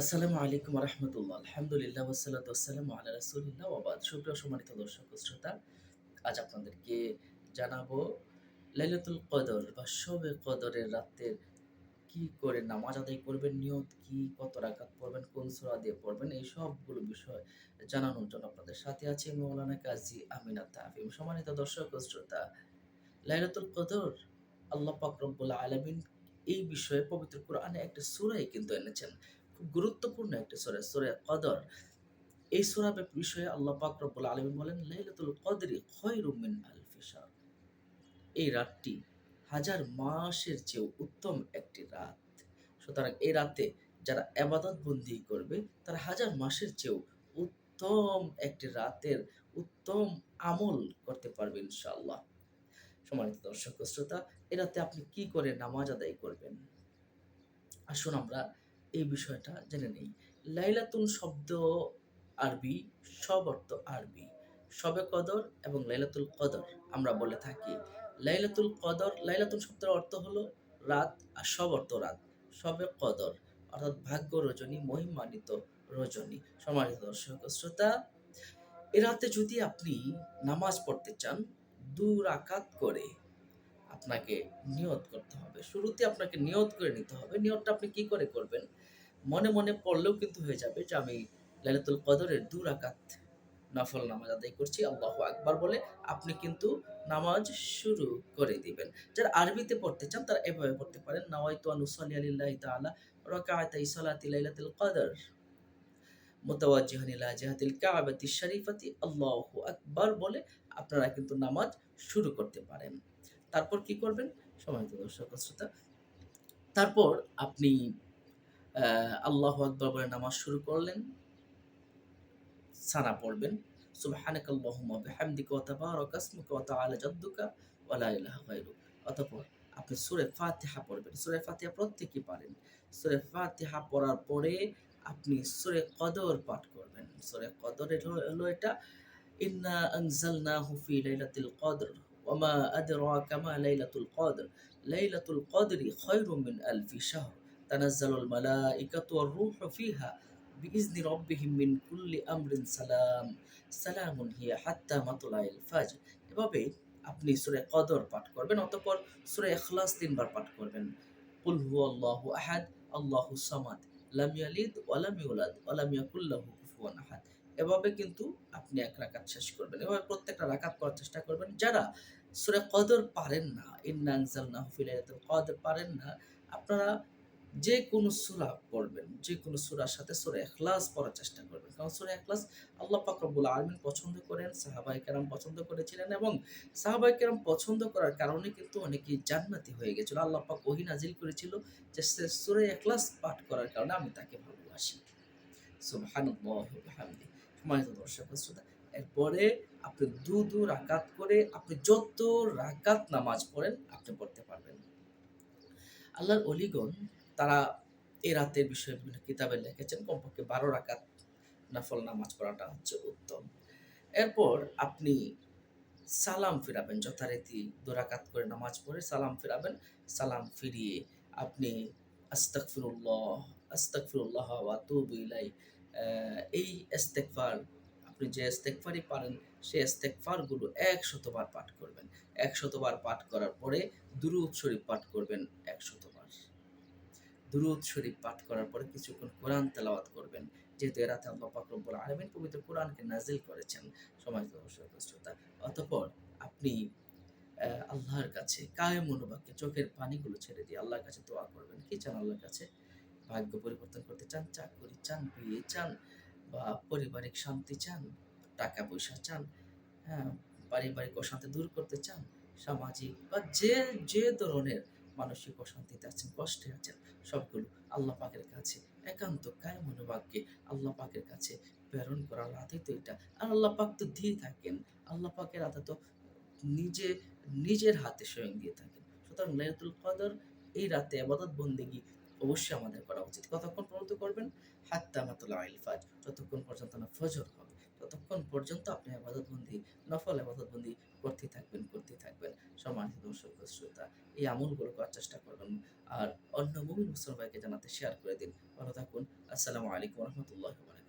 আসসালামু আলাইকুম রহমতুল্লাহ আলহামদুলিল্লাহ ওসালাত আসসালামু আল্লাহ রাসুলিল্লাহ ওবাদ সুপ্রিয় সম্মানিত দর্শক শ্রোতা, আজ আপনাদেরকে জানাব লাইলাতুল কদর বা শবে কদরের রাতের কি করে নামাজ আদায় করবেন, নিয়ত কি, কত রাকাত পড়বেন, কোন সূরা দিয়ে পড়বেন, এই সবগুলো বিষয় জানানোর জন্য আপনাদের সাথে আছে মৌলানা কাজী আমিনা তাফিম। সম্মানিত দর্শক শ্রোতা, লাইলাতুল কদর আল্লাহ পাক আলামিন এই বিষয়ে পবিত্র কোরআনে একটা সুরাই কিন্তু এনেছেন। গুরুত্বপূর্ণ একটা সূরা সূরা কদর। এই সূরা বিষয়ে আল্লাহ পাক রব্বুল আলামিন বলেন, লাইলাতুল কদরি খায়রুম মিন আলফি শাহর। এই রাতটি হাজার মাসের চেয়েও উত্তম একটি রাত। সুতরাং এই রাতে যারা আবাদত বন্দি করবে, তারা হাজার মাসের চেয়েও উত্তম একটি রাতের উত্তম আমল করতে পারবে ইনশাআল্লাহ। সম্মানিত দর্শক শ্রোতা, এ রাতে আপনি কি করে নামাজ আদায় করবেন? আসুন আমরা এই বিষয়টা জেনে নেই। লাইলাতুন শব্দ আরবি, সব অর্থ আরবি। সবে কদর এবং লাইলাতুল কদর আমরা বলে থাকি। লাইলাতুল কদর লাইলাতুল শব্দের অর্থ হলো রাত আর সব অর্থ রাত। সবে কদর অর্থাৎ ভাগ্য রজনী, মহিমান্বিত রজনী সম্মানিত দর্শক শ্রোতা। এ রাতে যদি আপনি নামাজ পড়তে চান, দু রাকাত করে আপনাকে নিয়ত করতে হবে। শুরুতে আপনাকে নিয়ত করে নিতে হবে। নিয়তটা আপনি কি করে করবেন? মনে মনে পড়লেও কিন্তু হয়ে যাবে যে আমি লাইলাতুল কদরের দু রাকাত নফল নামাজ আদায় করছি, আল্লাহু আকবার বলে আপনি কিন্তু নামাজ শুরু করে দিবেন। যারা আরবিতে পড়তে চান তারা এভাবে পড়তে পারেন, নাওয়াইতু আন উসাল্লি আলিল্লাহি তাআলা রাকাআতাই সালাতি লাইলাতুল কদর। মুতাওয়াজ্জিহান ইলা জিহাতিল কাবাতি শরীফাতি আল্লাহু আকবার বলে আপনারা কিন্তু নামাজ শুরু করতে পারেন। তারপর কি করবেন? সম্মানিত দর্শক শ্রোতা, তারপর আপনি আল্লাহ আকবর বলে নামাজ শুরু করলেন, সানা পড়বেন। সুবহানাক আল্লাহুম্মা বিহামদিকা ওয়া ওয়া তাআলা জাদ্দুকা ওয়া লা ইলাহা অতঃপর আপনি সূরা ফাতিহা পড়বেন। সূরা ফাতিহা প্রত্যেকই পারেন? সূরা ফাতিহা পড়ার পরে আপনি সূরা কদর পাঠ করবেন। সূরা কদরের হলো এটা, ইন্না আনজালনাহু ফি লাইলাতিল কদর। ওয়া মা আদরাকা মা লাইলাতুল কদর লাইলাতুল কদরি খায়রুম মিন আলফি শাহর تنزل الملائكة والروح فيها بإذن ربهم من كل أمر সালাম সালামুন হিয়া হাত্তা মাতুলাইল ফাজর এভাবে আপনি সূরা কদর পাঠ করবেন অতঃপর সূরা ইখলাস তিনবার পাঠ করবেন কুল হুয়াল্লাহু আহাদ আল্লাহু সামাদ লাম ইয়ালিদ ওয়া লাম ইউলাদ ওয়া লাম ইয়াকুল লাহু কুফুয়ান আহাদ এভাবে কিন্তু আপনি এক রাকাত শেষ করবেন। এভাবে প্রত্যেকটা রাকাত করার চেষ্টা করবেন। যারা সূরা কদর পারেন না ফিলাইতুল কদর পারেন না, আপনারা যে কোনো সূরা পড়বেন যে কোনো সূরার সাথে সূরা এখলাস পড়ার চেষ্টা করবেন। কারণ সূরা ইখলাস আল্লাহ পাক রব্বুল আলামিন পছন্দ করেন সাহাবাই কেরাম পছন্দ করেছিলেন এবং সাহাবাই কেরাম পছন্দ করার কারণে কিন্তু অনেকেই জান্নাতি হয়ে গেছিল। আল্লাহ পাক ওহী নাজিল করেছিল যে সে সূরা ইখলাস পাঠ করার কারণে আমি তাকে ভালোবাসি। সুবহানাল্লাহি ওয়া সম্মানিত দর্শক এরপরে আপনি দু দু রাকাত করে আপনি যত রাকাত নামাজ পড়েন, আপনি পড়তে পারবেন। আল্লাহর অলিগণ তারা এই রাতের বিষয়ে বিভিন্ন কিতাবে লিখেছেন, কমপক্ষে বারো রাকাত নাফল নামাজ পড়াটা হচ্ছে উত্তম। এরপর আপনি সালাম ফিরাবেন, যথারীতি দুরাকাত করে নামাজ পড়ে সালাম ফিরাবেন। সালাম ফিরিয়ে আপনি আস্তাকফিরুল্লাহ আস্তাকফিরুল্লাহ ওয়া তুবু ইলাই এই ইস্তেগফার, আপনি যে ইস্তেগফারই পারেন, সেই ইস্তেগফারগুলো একশতবার পাঠ করবেন। একশতবার পাঠ করার পরে দুরূদ শরীফ পাঠ করবেন একশতবার দুরুদ শরীফ পাঠ করার পরে কিছুক্ষণ কোরআন তেলাওয়াত করবেন। যেহেতু এরাতে আল্লাহ পাক রব্বুল আলামিন পবিত্র কোরআনকে নাজিল করেছেন সমাজ শ্রোতা, অতঃপর আপনি আল্লাহর কাছে কায়ে মনোবাক্যে চোখের পানিগুলো ছেড়ে দিয়ে আল্লাহর কাছে দোয়া করবেন। কি চান আল্লাহর কাছে? ভাগ্য পরিবর্তন করতে চান, চাকরি চান, বিয়ে চান পারিবারিক শান্তি চান টাকা পয়সা চান হ্যাঁ পারিবারিক অশান্তি দূর করতে চান, সামাজিক বা যে যে ধরনের মানসিক অশান্তিতে আছেন, কষ্টে আছেন, সবগুলো আল্লাহ পাকের কাছে, একান্ত কায় মনোবাক্যে আল্লাহ পাকের কাছে প্রেরণ করার রাতে তো এটা। আর আল্লাহ পাক তো দিয়ে থাকেন, আল্লাহ পাকের হাতে তো নিজে, নিজের হাতে স্বয়ং দিয়ে থাকেন। সুতরাং লাইলাতুল কদর এই রাতে আবাদত বন্দেগি অবশ্যই আমাদের করা উচিত। কতক্ষণ পর্যন্ত করবেন? হাত্তা আইল ফাজ। যতক্ষণ পর্যন্ত না ফজর হবে, ততক্ষণ পর্যন্ত আপনি আবাদতবন্দি, নফল আবাদতবন্দি করতেই থাকবেন করতেই থাকবেন। সম্মানিত দর্শক শ্রোতা, এই আমলগুলো করার চেষ্টা করবেন। আর অন্য মুমিন মুসলমান ভাইকে জানাতে শেয়ার করে দিন। ভালো থাকুন। আসসালামু আলাইকুম রহমতুল্লাহ